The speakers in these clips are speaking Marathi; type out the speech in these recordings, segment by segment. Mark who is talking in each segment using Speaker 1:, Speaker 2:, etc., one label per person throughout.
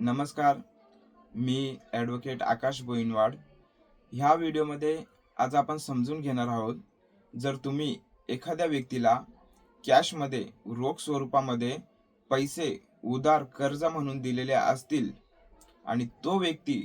Speaker 1: नमस्कार मी ॲडव्होकेट आकाश बोईनवाड. ह्या व्हिडिओमध्ये आज आपण समजून घेणार आहोत जर तुम्ही एखाद्या व्यक्तीला कॅशमध्ये रोख स्वरूपामध्ये पैसे उधार कर्ज म्हणून दिलेले असतील आणि तो व्यक्ती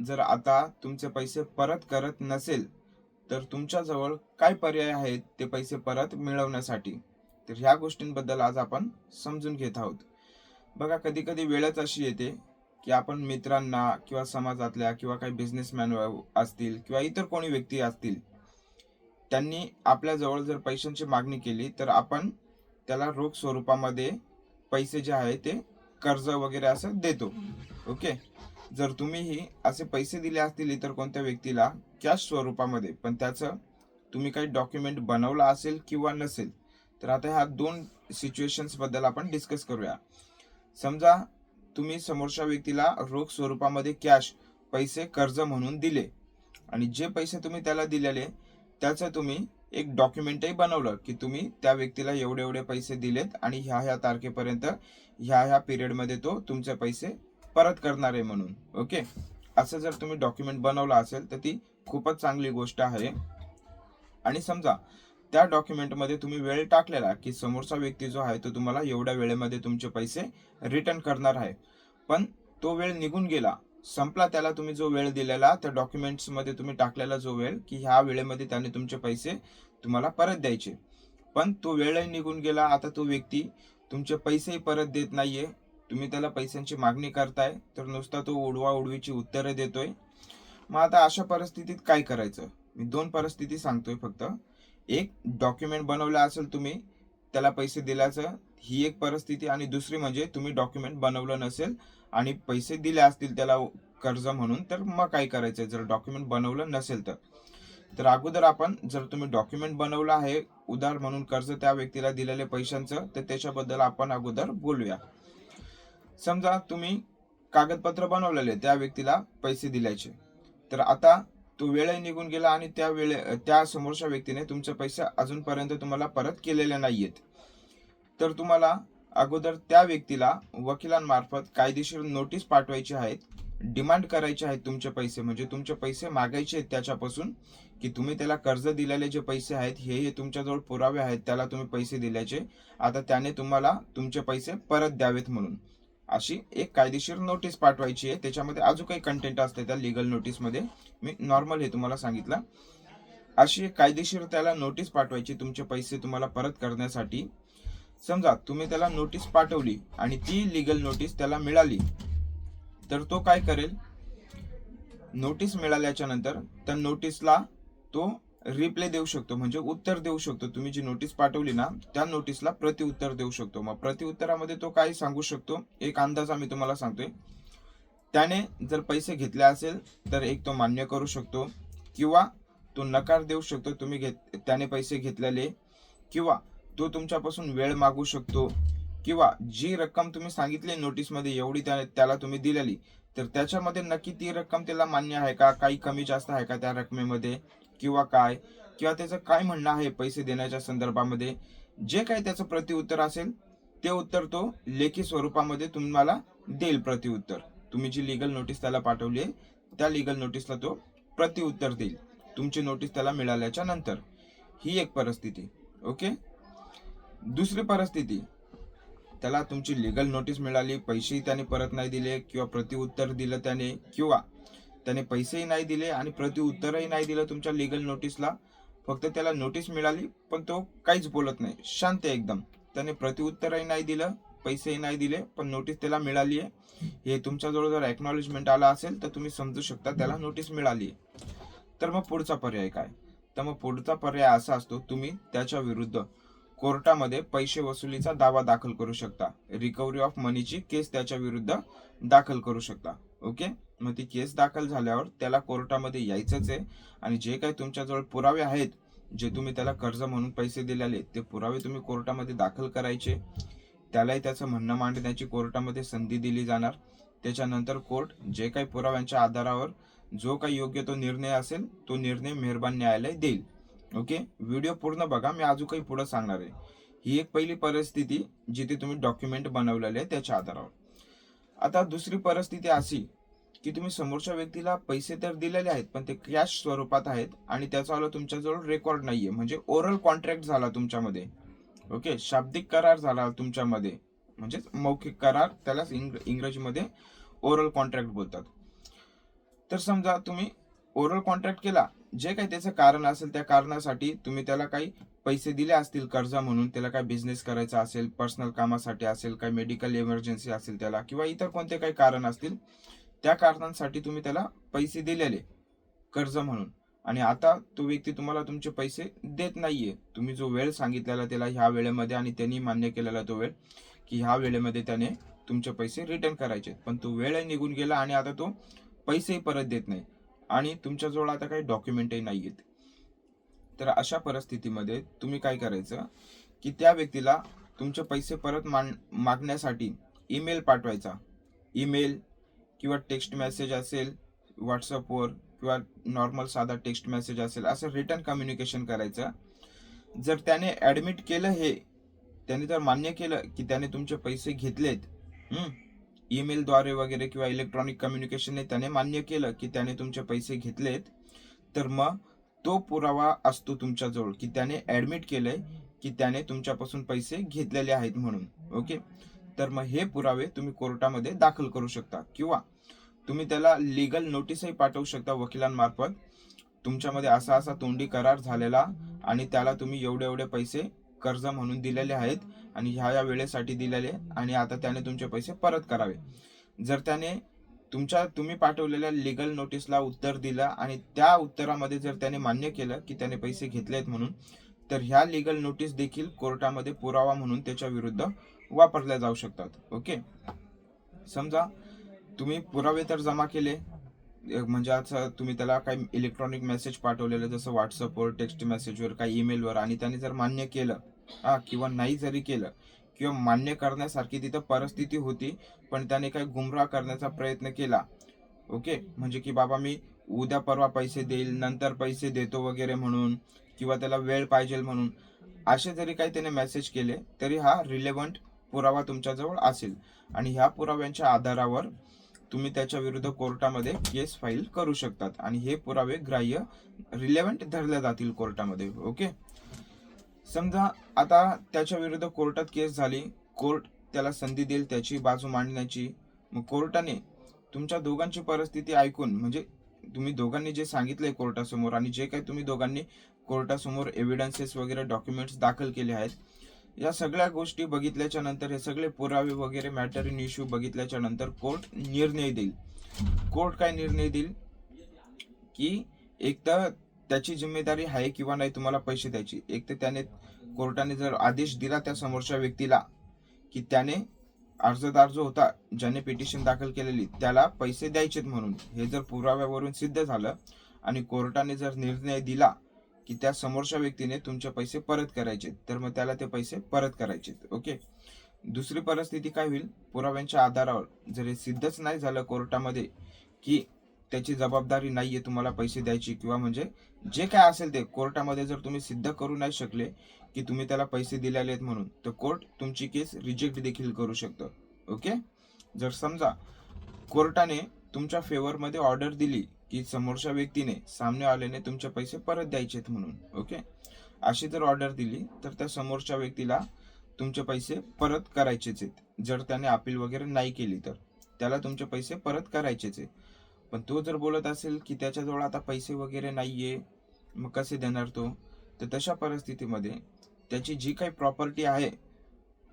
Speaker 1: जर आता तुमचे पैसे परत करत नसेल तर तुमच्याजवळ काय पर्याय आहेत ते पैसे परत मिळवण्यासाठी? तर ह्या गोष्टींबद्दल आज आपण समजून घेत आहोत. बघा कधी कधी वेळच अशी येते की आपण मित्रांना किंवा समाजातल्या किंवा काही बिझनेसमॅन असतील किंवा इतर कोणी व्यक्ती असतील त्यांनी आपल्याजवळ जर पैशांची मागणी केली तर आपण त्याला रोख स्वरूपामध्ये पैसे जे आहे ते कर्ज वगैरे असं देतो. ओके? जर तुम्हीही असे पैसे दिले असतील इतर कोणत्या व्यक्तीला कॅश स्वरूपामध्ये पण त्याचं तुम्ही काही डॉक्युमेंट बनवला असेल किंवा नसेल तर आता ह्या दोन सिच्युएशन्सबद्दल आपण डिस्कस करूया. समजा तुम्ही समोरच्या व्यक्तीला रोख स्वरूपामध्ये कॅश पैसे कर्ज म्हणून दिले. आणि जे पैसे तुम्ही त्याला दिलेले त्याचं तुम्ही एक डॉक्युमेंटही बनवलं की तुम्ही त्या व्यक्तीला एवढे एवढे पैसे दिलेत आणि ह्या ह्या तारखेपर्यंत ह्या ह्या पिरियडमध्ये तो तुमचे पैसे परत करणार आहे म्हणून. ओके असं जर तुम्ही डॉक्युमेंट बनवलं असेल तर ती खूपच चांगली गोष्ट आहे. आणि समजा त्या डॉक्युमेंटमध्ये तुम्ही वेळ टाकलेला की समोरचा व्यक्ती जो आहे तो तुम्हाला एवढ्या वेळेमध्ये तुमचे पैसे रिटर्न करणार आहे. पण तो वेळ निघून गेला. संपला त्याला तुम्ही जो वेळ दिलेला त्या डॉक्युमेंट्समध्ये तुम्ही टाकलेला जो वेळ की ह्या वेळेमध्ये त्याने तुमचे पैसे तुम्हाला परत द्यायचे. पण तो वेळही निघून गेला. आता तो व्यक्ती तुमचे पैसेही परत देत नाहीये. तुम्ही त्याला पैशांची मागणी करताय तर नुसता तो उडवा उडवीची उत्तरं देतोय. मग आता अशा परिस्थितीत काय करायचं? मी दोन परिस्थिती सांगतोय फक्त. एक डॉक्युमेंट बनवलं असेल तुम्ही त्याला पैसे दिल्याचं ही एक परिस्थिती आणि दुसरी म्हणजे तुम्ही डॉक्युमेंट बनवलं नसेल आणि पैसे दिले असतील त्याला कर्ज म्हणून तर मग काय करायचं? जर डॉक्युमेंट बनवलं नसेल तर. तर अगोदर आपण जर तुम्ही डॉक्युमेंट बनवलं आहे उधार म्हणून कर्ज त्या व्यक्तीला दिलेले पैशांचं तर त्याच्याबद्दल आपण अगोदर बोलूया. समजा तुम्ही कागदपत्र बनवलेले त्या व्यक्तीला पैसे दिल्याचे. तर आता तो वेळही निघून गेला आणि त्या वेळे त्या समोरच्या व्यक्तीने तुमचे पैसे अजूनपर्यंत तुम्हाला परत केलेले नाहीयेत. तर तुम्हाला अगोदर त्या व्यक्तीला वकिलांमार्फत कायदेशीर नोटीस पाठवायची आहेत डिमांड करायचे आहेत तुमचे पैसे म्हणजे तुमचे पैसे मागायचे आहेत त्याच्यापासून की तुम्ही त्याला कर्ज दिलेले जे पैसे आहेत हे हे तुमच्याजवळ पुरावे आहेत त्याला तुम्ही पैसे दिल्याचे आता त्याने तुम्हाला तुमचे पैसे परत द्यावेत म्हणून. अशी एक कायदेशीर नोटीस पाठवायची आहे. त्याच्यामध्ये अजून काही कंटेंट असते त्या लिगल नोटीसमध्ये मी नॉर्मल हे तुम्हाला सांगितलं. अशी एक कायदेशीर त्याला नोटीस पाठवायची तुमचे पैसे तुम्हाला परत करण्यासाठी. समजा तुम्ही त्याला नोटीस पाठवली आणि ती लिगल नोटीस त्याला मिळाली तर तो काय करेल? नोटीस मिळाल्याच्या नंतर त्या नोटीसला तो रिप्लाय देऊ शकतो म्हणजे उत्तर देऊ शकतो. तुम्ही जी नोटीस पाठवली ना त्या नोटीसला प्रतिउत्तर देऊ शकतो. मग प्रतिउत्तरामध्ये तो काय सांगू शकतो. एक अंदाज आम्ही तुम्हाला सांगतोय. त्याने जर पैसे घेतले असेल तर एक तो मान्य करू शकतो. किंवा तो नकार देऊ शकतो तुम्ही घेत त्याने पैसे घेतलेले. किंवा तो तुमच्यापासून वेळ मागू शकतो. किंवा जी रक्कम तुम्ही सांगितली नोटीसमध्ये एवढी त्या त्याला तुम्ही दिलेली तर त्याच्यामध्ये नक्की ती रक्कम त्याला मान्य आहे का? काही कमी जास्त आहे का त्या रकमेमध्ये? किंवा काय? किंवा त्याचं काय म्हणणं आहे पैसे देण्याच्या संदर्भामध्ये? जे काही त्याचं प्रतिउत्तर असेल ते उत्तर तो लेखी स्वरूपामध्ये तुम्हाला देईल प्रतिउत्तर तुम्ही जी लिगल नोटीस त्याला पाठवली आहे त्या लिगल नोटीसला तो प्रतिउत्तर देईल. तुमची नोटीस त्याला मिळाल्याच्या नंतर. ही एक परिस्थिती. ओके? दुसरी परिस्थिती. त्याला तुमची लिगल नोटीस मिळाली पैसेही त्याने परत नाही दिले किंवा प्रतिउत्तर दिलं त्याने किंवा त्याने पैसेही नाही दिले आणि प्रतिउत्तरही नाही दिलं तुमच्या लिगल नोटीसला फक्त त्याला नोटीस मिळाली पण तो काहीच बोलत नाही. शांत आहे एकदम. त्याने प्रतिउत्तरही नाही दिलं पैसेही नाही दिले पण नोटीस त्याला मिळाली आहे. हे तुमच्याजवळ जर एक्नॉलेजमेंट आला असेल तर तुम्ही समजू शकता त्याला नोटीस मिळाली आहे. तर मग पुढचा पर्याय काय? तर मग पुढचा पर्याय असा असतो तुम्ही त्याच्या विरुद्ध कोर्टामध्ये पैसे वसुलीचा दावा दाखल करू शकता. रिकव्हरी ऑफ मनीची केस त्याच्या विरुद्ध दाखल करू शकता. ओके मग ती केस दाखल झाल्यावर त्याला कोर्टामध्ये यायचंच आहे. आणि जे काही तुमच्याजवळ पुरावे आहेत जे तुम्ही त्याला कर्ज म्हणून पैसे दिलेले ते पुरावे तुम्ही कोर्टामध्ये दाखल करायचे. त्यालाही त्याचं म्हणणं मांडण्याची कोर्टामध्ये संधी दिली जाणार. त्याच्यानंतर कोर्ट जे काही पुराव्यांच्या आधारावर जो काही योग्य तो निर्णय असेल तो निर्णय मेहरबान न्यायालय देईल. ओके? व्हिडिओ पूर्ण बघा मी अजून काही पुढं सांगणार आहे. ही एक पहिली परिस्थिती जिथे तुम्ही डॉक्युमेंट बनवलेले आहे त्याच्या आधारावर. आता दुसरी परिस्थिती अशी की तुम्ही समोरच्या व्यक्तीला पैसे तर दिलेले आहेत पण ते कॅश स्वरूपात आहेत आणि त्याचा आलं तुमच्याजवळ रेकॉर्ड नाहीये. म्हणजे ओरल कॉन्ट्रॅक्ट झाला तुमच्यामध्ये. ओके शाब्दिक करार झाला तुमच्यामध्ये. म्हणजेच मौखिक करार त्यालाच इंग इंग्रजीमध्ये ओरल कॉन्ट्रॅक्ट बोलतात. तर समजा तुम्ही ओरल कॉन्ट्रॅक्ट केला जे काही त्याचं कारण असेल त्या कारणासाठी तुम्ही त्याला काही पैसे दिले असतील कर्ज म्हणून त्याला काय बिझनेस करायचा असेल पर्सनल कामासाठी असेल काही मेडिकल इमर्जन्सी असेल त्याला किंवा इतर कोणते काही कारण असतील त्या कारणांसाठी तुम्ही त्याला पैसे दिलेले कर्ज म्हणून. आणि आता तो व्यक्ती तुम्हाला तुमचे पैसे देत नाहीये. तुम्ही जो वेळ सांगितलेला त्याला ह्या वेळेमध्ये आणि त्यांनी मान्य केलेला तो वेळ की ह्या वेळेमध्ये त्याने तुमचे पैसे रिटर्न करायचे. पण तो वेळ निघून गेला आणि आता तो पैसेही परत देत नाही. आणि तुमच्याजवळ आता काही डॉक्युमेंटही नाही आहेत तर अशा परिस्थितीमध्ये तुम्ही काय करायचं की त्या व्यक्तीला तुमचे पैसे परत मान मागण्यासाठी ईमेल पाठवायचा. ईमेल किंवा टेक्स्ट मेसेज असेल व्हॉट्सअपवर किंवा नॉर्मल साधा टेक्स्ट मेसेज असेल असं रिटर्न कम्युनिकेशन करायचं. जर त्याने ॲडमिट केलं हे त्याने जर मान्य केलं की त्याने तुमचे पैसे घेतलेत ईमेलद्वारे वगैरे किंवा इलेक्ट्रॉनिक कम्युनिकेशनने त्याने मान्य केलं की त्याने तुमचे पैसे घेतलेत तर मग तो पुरावा असतो तुमच्याजवळ की त्याने ॲडमिट केलं आहे की त्याने तुमच्यापासून पैसे घेतलेले आहेत म्हणून ओके तर मग हे पुरावे तुम्ही कोर्टामध्ये दाखल करू शकता. किंवा तुम्ही त्याला लिगल नोटीसही पाठवू शकता वकिलांमार्फत. तुमच्यामध्ये असा असा तोंडी करार झालेला आणि त्याला तुम्ही एवढे एवढे पैसे कर्ज म्हणून दिलेले आहेत आणि ह्या या वेळेसाठी दिलेले आणि आता त्याने तुमचे पैसे परत करावे. जर त्याने तुमच्या तुम्ही पाठवलेल्या लिगल नोटीसला उत्तर दिलं आणि त्या उत्तरामध्ये जर त्याने मान्य केलं की त्याने पैसे घेतले आहेत म्हणून तर ह्या लिगल नोटीस देखील कोर्टामध्ये पुरावा म्हणून त्याच्या विरुद्ध वापरल्या जाऊ शकतात. ओके? समजा तुम्ही पुरावे तर जमा केले म्हणजे असं तुम्ही त्याला काही इलेक्ट्रॉनिक मेसेज पाठवलेलं जसं व्हॉट्सअपवर टेक्स्ट मेसेजवर काही ईमेलवर आणि त्याने जर मान्य केलं हा किंवा नाही जरी केलं किंवा मान्य करण्यासारखी तिथं परिस्थिती होती पण त्याने काही गुमराह करण्याचा प्रयत्न केला ओके? म्हणजे की बाबा मी उद्या परवा पैसे देईल नंतर पैसे देतो वगैरे म्हणून किंवा त्याला वेळ पाहिजे म्हणून असे जरी काही त्याने मेसेज केले तरी हा रिलेव्हंट पुरावा तुमच्याजवळ असेल. आणि ह्या पुराव्यांच्या आधारावर तुम्ही त्याच्या विरुद्ध कोर्टामध्ये केस फाईल करू शकतात. आणि हे पुरावे ग्राह्य रिलेव्हंट धरले जातील कोर्टामध्ये. ओके? समजा आता त्याच्या विरुद्ध कोर्टात केस झाली. कोर्ट त्याला संधी देईल त्याची बाजू मांडण्याची. मग कोर्टाने तुमच्या दोघांची परिस्थिती ऐकून म्हणजे तुम्ही दोघांनी जे सांगितलंय कोर्टासमोर आणि जे काही तुम्ही दोघांनी कोर्टासमोर एव्हिडन्सेस वगैरे डॉक्युमेंट्स दाखल केले आहेत या सगळ्या गोष्टी बघितल्याच्या नंतर हे सगळे पुरावे वगैरे मॅटर इन इश्यू बघितल्याच्या नंतर कोर्ट निर्णय देईल. कोर्ट काय निर्णय देईल? की एक तर त्याची जिम्मेदारी आहे किंवा नाही तुम्हाला पैसे द्यायची. एक तर त्याने कोर्टाने जर आदेश दिला त्या समोरच्या व्यक्तीला की त्याने अर्जदार जो होता ज्याने पिटिशन दाखल केलेली त्याला पैसे द्यायचेत म्हणून. हे जर पुराव्यावरून सिद्ध झालं आणि कोर्टाने जर निर्णय दिला की त्या समोरच्या व्यक्तीने तुमचे पैसे परत करायचे तर मग त्याला ते पैसे परत करायचे ओके? दुसरी परिस्थिती काय होईल? पुराव्यांच्या आधारावर जर हे सिद्धच नाही झालं कोर्टामध्ये की त्याची जबाबदारी नाही आहे तुम्हाला पैसे द्यायची किंवा म्हणजे जे काय असेल ते कोर्टामध्ये जर तुम्ही सिद्ध करू नाही शकले की तुम्ही त्याला पैसे दिलेले आहेत म्हणून तर कोर्ट तुमची केस रिजेक्ट देखील करू शकतं. ओके? जर समजा कोर्टाने तुमच्या फेवरमध्ये ऑर्डर दिली की समोरच्या व्यक्तीने सामने आल्याने तुमचे पैसे परत द्यायचे म्हणून ओके अशी जर ऑर्डर दिली तर त्या समोरच्या व्यक्तीला तुमचे पैसे परत करायचेच आहेत. जर त्याने अपील वगैरे नाही केली तर त्याला तुमचे पैसे परत करायचेच आहे पण तो जर बोलत असेल की त्याच्याजवळ आता पैसे वगैरे नाही आहे मग कसे देणार तो? तर तशा परिस्थितीमध्ये त्याची जी काही प्रॉपर्टी आहे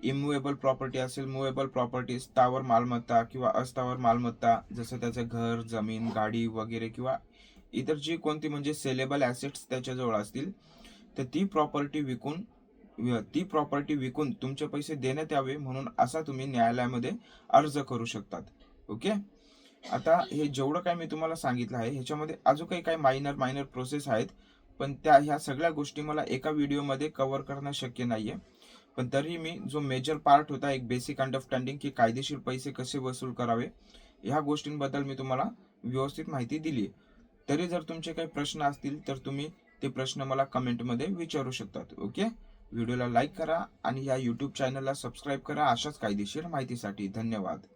Speaker 1: इमुवेबल प्रॉपर्टी असेल मुवेबल प्रॉपर्टी स्थावर मालमत्ता किंवा अस्थावर मालमत्ता जसं त्याचं घर जमीन गाडी वगैरे किंवा इतर जी कोणती म्हणजे सेलेबल ॲसेट्स त्याच्याजवळ असतील तर ती प्रॉपर्टी विकून ती प्रॉपर्टी विकून तुमचे पैसे देण्यात यावे म्हणून असा तुम्ही न्यायालयामध्ये अर्ज करू शकतात. ओके? आता हे जेवढं काय मी तुम्हाला सांगितलं आहे ह्याच्यामध्ये अजून काही काही मायनर मायनर प्रोसेस आहेत पण त्या ह्या सगळ्या गोष्टी मला एका व्हिडिओमध्ये कव्हर करणं शक्य नाही आहे पण तरी मी जो मेजर पार्ट होता एक बेसिक अंडरस्टँडिंग की कायदेशीर पैसे कसे वसूल करावे ह्या गोष्टींबद्दल मी तुम्हाला व्यवस्थित माहिती दिली तरी जर तुमचे काही प्रश्न असतील तर तुम्ही ते प्रश्न मला कमेंटमध्ये विचारू शकतात ओके? व्हिडिओला लाईक करा आणि या यूट्यूब चॅनलला सबस्क्राईब करा अशाच कायदेशीर माहितीसाठी. धन्यवाद.